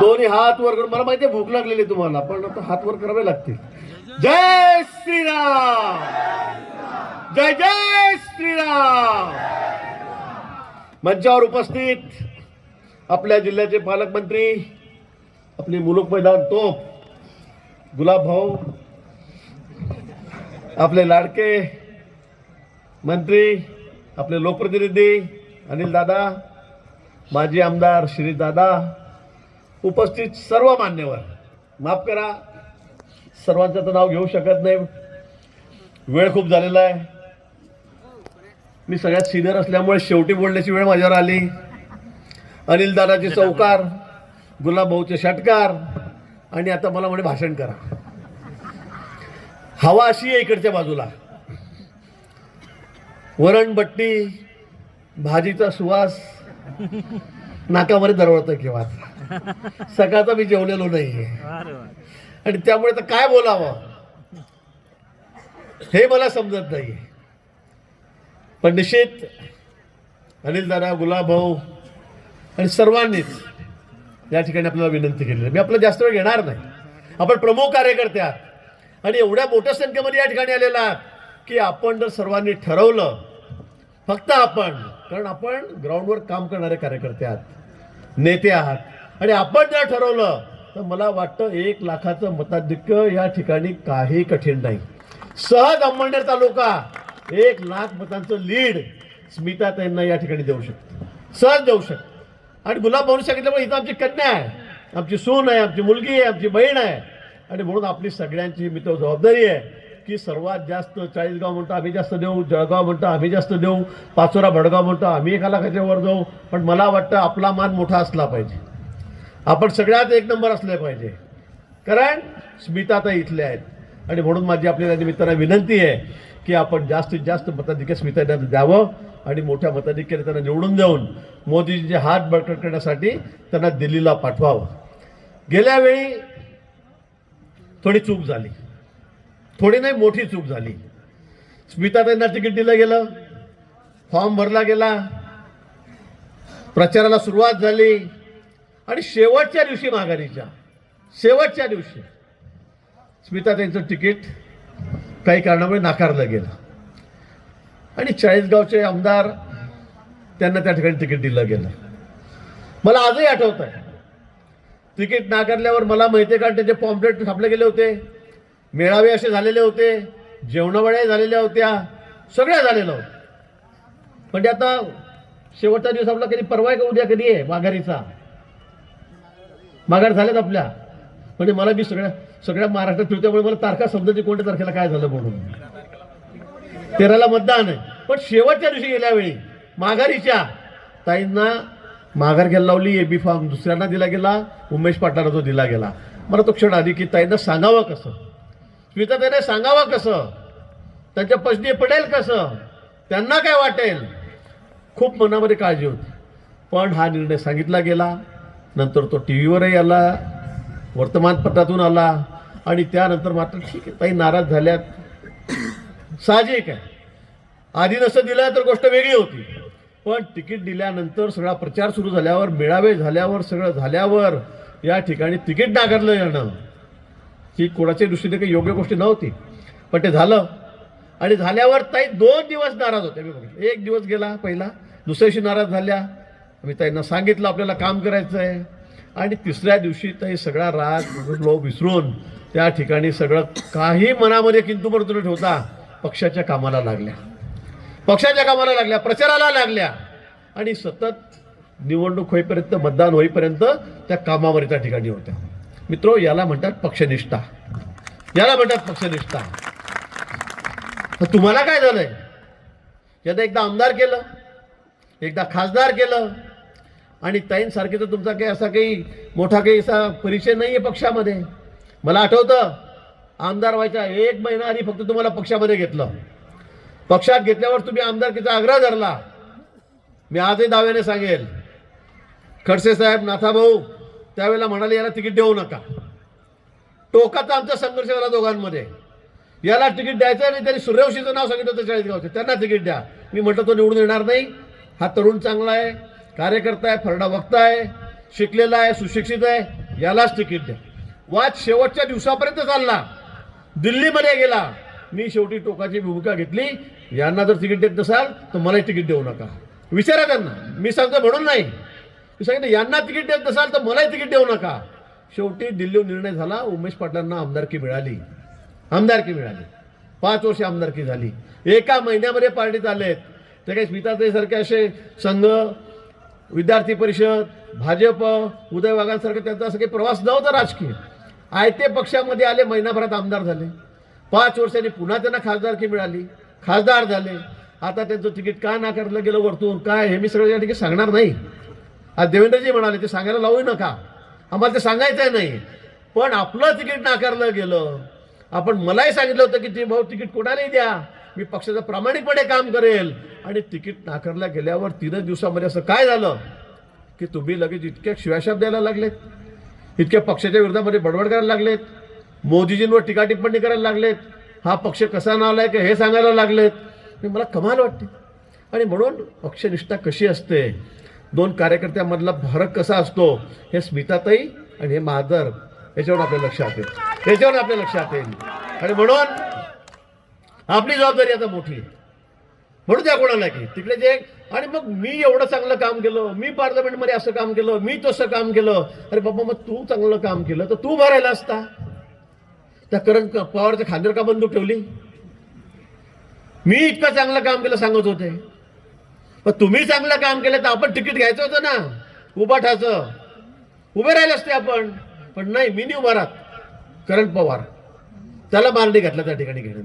दोन्ही हात वर करून मला माहिती भूक लागलेली तुम्हाला पण आता हात वर करावे लागतील. जय श्रीराम! जय जय श्रीराम! मंचावर उपस्थित आपल्या जिल्ह्याचे पालकमंत्री आपले मुलुक मैदान तोप गुलाब भाऊ आपले लाडके मंत्री आपले लोकप्रतिनिधी अनिल दादा माजी आमदार श्री दादा उपस्थित सर्व मान्यवर. माफ करा सर्वांचं तर नाव घेऊ शकत नाही. वेळ खूप झालेला आहे. मी सगळ्यात सिनियर असल्यामुळे शेवटी बोलण्याची वेळ माझ्यावर आली. अनिल दादाचे चौकार गुलाब भाऊचे षटकार आणि आता मला म्हणे भाषण करा. हवा अशी आहे इकडच्या बाजूला. वरणबट्टी भाजीचा सुवास नाकामध्ये दरवळतं केव्हा सकाळचा मी जेवलेलो नाहीये. आणि त्यामुळे तर काय बोलावं? हे मला समजत नाही पण निश्चित अनिल दादा गुलाब भाऊ आणि सर्वांनीच या ठिकाणी आपल्याला विनंती केलेली. मी आपला जास्त वेळ घेणार नाही. आपण प्रमुख कार्यकर्ते आहात. आणि एवढ्या मोठ्या संख्येमध्ये या ठिकाणी आलेला आहात की आपण जर सर्वांनी ठरवलं फक्त आपण कारण आपण ग्राउंडवर काम करणारे कार्यकर्ते आहात नेते आहात आणि आपण जर ठरवलं तर मला वाटतं एक लाखाचं मताधिक्य या ठिकाणी काही कठीण नाही. सहज अंमळनेर तालुका एक लाख मतांचं लीड स्मिता त्यांना या ठिकाणी देऊ शकतो. सहज देऊ शकतो. आणि गुलाब भाऊ सांगितल्यामुळे इथं आमची कन्या आहे. आमची सून आहे आमची मुलगी आहे आमची बहीण आहे. आणि म्हणून आपली सगळ्यांची मित्र जबाबदारी आहे की सर्वात जास्त चाळीसगाव म्हणतो आम्ही जास्त देऊ. जळगाव म्हणतो आम्ही जास्त देऊ. पाचोरा भडगाव म्हणतो आम्ही एका लाखाच्या वर जाऊ. पण मला वाटतं आपला मान मोठा असला पाहिजे. आपण सगळ्यात एक नंबर असले पाहिजे. कारण स्मिता तर इथल्या आहेत. आणि म्हणून माझी आपल्याला निमित्तानं विनंती आहे की आपण जास्तीत जास्त मताधिक्य स्मितांना द्यावं आणि मोठ्या मताधिक्याने त्यांना निवडून देऊन मोदींचे हात बळकट करण्यासाठी त्यांना दिल्लीला पाठवावं. गेल्या वेळी थोडी चूक झाली. थोडी नाही मोठी चूक झाली. स्मिता त्यांना तिकीट दिलं गेलं. फॉर्म भरला गेला. प्रचाराला सुरुवात झाली. आणि शेवटच्या दिवशी माघारीच्या. शेवटच्या दिवशी. स्मिता त्यांचं तिकीट काही कारणामुळे नाकारलं गेलं. आणि चाळीसगावचे आमदार त्यांना त्या ठिकाणी तिकीट दिलं गेलं. मला आजही आठवत आहे तिकीट नाकारल्यावर मला माहिती आहे का त्याचे पॉम्पलेट छापले गेले होते. मेळावे असे झालेले होते. जेवणावळ्या झालेल्या होत्या. सगळ्या झालेल्या होत्या. म्हणजे आता शेवटचा दिवस आपला कधी परवा आहे का उद्या कधी आहे माघारीचा? माघार झाल्यात आपल्या. म्हणजे मला मी सगळ्या सगळ्या महाराष्ट्रात फिरल्यामुळे मला तारखा समजायची कोणत्या तारखेला काय झालं म्हणून. तेराला मतदान आहे. पण शेवटच्या दिवशी गेल्या वेळी माघारीच्या ताईंना माघार घ्यायला लावली ए बी फॉर्म दुसऱ्यांना दिला गेला उमेश पाटलांना तो दिला गेला. मला तो क्षण आली की ताईंना सांगावं कसं? स्मिता ताईने सांगावं कसं? त्यांच्या पचनी पडेल कसं? त्यांना काय वाटेल? खूप मनामध्ये काळजी होती. पण हा निर्णय सांगितला गेला. नंतर तो टी व्हीवरही आला वर्तमानपत्रातून आला आणि त्यानंतर मात्र ठीक आहे ताई नाराज झाल्यात. साहजिक आहे. आधी नसं दिलं तर गोष्ट वेगळी होती. पण तिकीट दिल्यानंतर सगळा प्रचार सुरू झाल्यावर मेळावे झाल्यावर सगळं झाल्यावर या ठिकाणी तिकीट नाकारलं जाणं ही कोणाच्या दृष्टीने काही योग्य गोष्टी नव्हती. पण ते झालं. आणि झाल्यावर ताई दोन दिवस नाराज होते मी बघितलं. एक दिवस गेला पहिला दुसऱ्या दिवशी नाराज झाल्या. मी त्यांना सांगितलं आपल्याला काम करायचं आहे आणि तिसऱ्या दिवशी ते सगळा राग लो विसरून त्या ठिकाणी सगळं काही मनामध्ये किंतु परंतु ठेवता पक्षाच्या कामाला लागल्या. पक्षाच्या कामाला लागल्या प्रचाराला लागल्या. आणि सतत निवडणूक होईपर्यंत मतदान होईपर्यंत त्या कामावर त्या ठिकाणी होत्या. मित्रो याला म्हणतात पक्षनिष्ठा. याला म्हणतात पक्षनिष्ठा. तर तुम्हाला काय झालंय? यानं एकदा आमदार केलं एकदा खासदार केलं आणि ताईंसारखे तर तुमचा काही असा काही मोठा काही असा परिचय नाही आहे पक्षामध्ये. मला आठवतं आमदार व्हायचा एक महिना आधी फक्त तुम्हाला पक्षामध्ये घेतलं. पक्षात घेतल्यावर तुम्ही आमदारकीचा आग्रह धरला. मी आजही दाव्याने सांगेल. खडसे साहेब नाथाभाऊ त्यावेळेला म्हणाले याला तिकीट देऊ नका. टोकाचा आमचा संघर्ष झाला दोघांमध्ये. याला तिकीट द्यायचं नाही त्यांनी सूर्यवंशीचं नाव सांगितलं होतं चाळीसगावचं. त्यांना तिकीट द्या. मी म्हटलं तो निवडून येणार नाही. हा तरुण चांगला आहे. कार्यकर्ता आहे फरडा वक्ता आहे शिकलेला आहे सुशिक्षित आहे यालाच तिकीट द्या. वाद शेवटच्या दिवसापर्यंत चालला. दिल्लीमध्ये गेला. मी शेवटी टोकाची भूमिका घेतली. यांना जर तिकीट देत नसाल तर मलाही तिकीट देऊ नका. विचारा त्यांना. मी सांगतो म्हणून नाही. मी सांगितलं यांना तिकीट देत नसाल तर मलाही तिकीट देऊ नका. शेवटी दिल्लीवर निर्णय झाला. उमेश पाटलांना आमदारकी मिळाली. आमदारकी मिळाली. पाच वर्ष आमदारकी झाली. एका महिन्यामध्ये पार्टीत आहेत ते काही स्मिताताईसारखे असे संघ विद्यार्थी परिषद भाजप उदय वाघांसारखं त्यांचा असं काही प्रवास नव्हता राजकीय. आयते पक्षामध्ये आले महिनाभरात आमदार झाले. पाच वर्षांनी पुन्हा त्यांना खासदारकी मिळाली. खासदार झाले. आता त्यांचं तिकीट का नाकारलं गेलं वरतून? काय? हे मी सगळं या ठिकाणी सांगणार नाही. आज देवेंद्रजी म्हणाले ते सांगायला लावू नका. आम्हाला ते सांगायचं नाही. पण आपलं तिकीट नाकारलं गेलं. आपण मलाही सांगितलं होतं की ते भाऊ तिकीट कोणालाही द्या. मी पक्षाचं प्रामाणिकपणे काम करेल. आणि तिकीट नाकारल्या गेल्यावर तीनच दिवसामध्ये असं काय झालं? की तुम्ही लगेच इतक्या शिवाशाप द्यायला लागलेत. इतक्या पक्षाच्या विरोधामध्ये बडबड करायला लागलेत. मोदीजींवर टीका टिप्पणी करायला लागलेत. हा पक्ष कसा नावलाय का हे सांगायला लागलेत. हे मला कमाल वाटते. आणि म्हणून पक्षनिष्ठा कशी असते? दोन कार्यकर्त्यांमधला फरक कसा असतो? हे स्मिताताई आणि हे महादर याच्यावर आपल्या लक्षात येईल. याच्यावर आपल्या लक्षात येईल. आणि म्हणून आपली जबाबदारी आता मोठी. आहे म्हणून त्या कोणाला की तिकडे जे आणि मग मी एवढं चांगलं काम केलं मी पार्लमेंटमध्ये असं काम केलं मी तसं काम केलं. अरे बाबा मग तू चांगलं काम केलं तर तू भरायला असता. त्या करण पवारच्या खांद्यावर का बंदूक ठेवली? मी इतकं चांगलं काम केलं सांगत होते. पण तुम्ही चांगलं काम केलं तर आपण तिकीट घ्यायचं होतं ना. उभाठाचं उभे राहिले असते आपण. पण नाही मी नाही उभा राहत. करण पवार. त्याला मारणी घातला त्या ठिकाणी घेणं